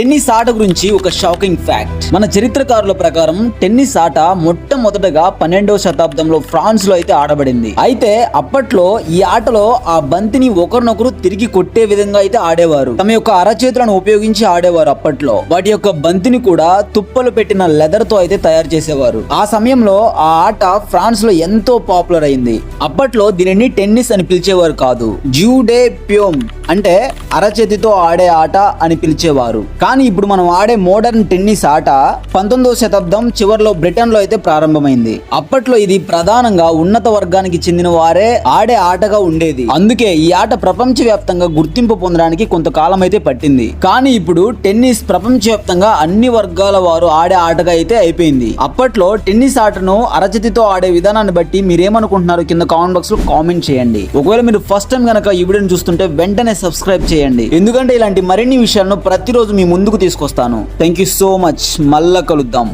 Tennis ఆట గురించి ఒక షాకింగ్ ఫ్యాక్ట్. మన చరిత్రకారుల ప్రకారం టెన్నిస్ ఆట మొట్టమొదటగా పన్నెండవ శతాబ్దంలో ఫ్రాన్స్లో అయితే ఆడబడింది. అయితే అప్పట్లో ఈ ఆటలో ఆ బంతిని ఒకరినొకరు తిరిగి కొట్టే విధంగా అయితే ఆడేవారు. తమ యొక్క అరచేతులను ఉపయోగించి ఆడేవారు అప్పట్లో. వాటి యొక్క బంతిని కూడా తుప్పలు పెట్టిన లెదర్తో అయితే తయారు చేసేవారు. ఆ సమయంలో ఆ ఆట ఫ్రాన్స్లో ఎంతో పాపులర్ అయింది. అప్పట్లో దీనిని టెన్నిస్ అని పిలిచేవారు కాదు. జ్యూడే ప్యోమ్ అంటే అరచేతితో ఆడే ఆట అని పిలిచేవారు. కానీ ఇప్పుడు మనం ఆడే మోడర్న్ టెన్నిస్ ఆట పంతొమ్మిదవ శతాబ్దం చివరిలో బ్రిటన్లో అయితే ప్రారంభమైంది. అప్పట్లో ఇది ప్రధానంగా ఉన్నత వర్గానికి చెందిన వారే ఆడే ఆటగా ఉండేది. అందుకే ఈ ఆట ప్రపంచవ్యాప్తంగా గుర్తింపు పొందడానికి కొంతకాలం అయితే పట్టింది. కానీ ఇప్పుడు టెన్నిస్ ప్రపంచవ్యాప్తంగా అన్ని వర్గాల వారు ఆడే ఆటగా అయితే అయిపోయింది. అప్పట్లో టెన్నిస్ ఆటను అరచతితో ఆడే విధానాన్ని బట్టి మీరేమనుకుంటున్నారు కింద కామెంట్ బాక్స్లో కామెంట్ చేయండి. ఒకవేళ మీరు ఫస్ట్ టైం కనుక ఈ వీడియోని చూస్తుంటే వెంటనే సబ్స్క్రైబ్ చేయండి. ఎందుకంటే ఇలాంటి మరిన్ని విషయాలను ప్రతిరోజు మీ ముందుకు తీసుకొస్తాను. థ్యాంక్ యూ సో మచ్ మళ్ళా కలుద్దాం.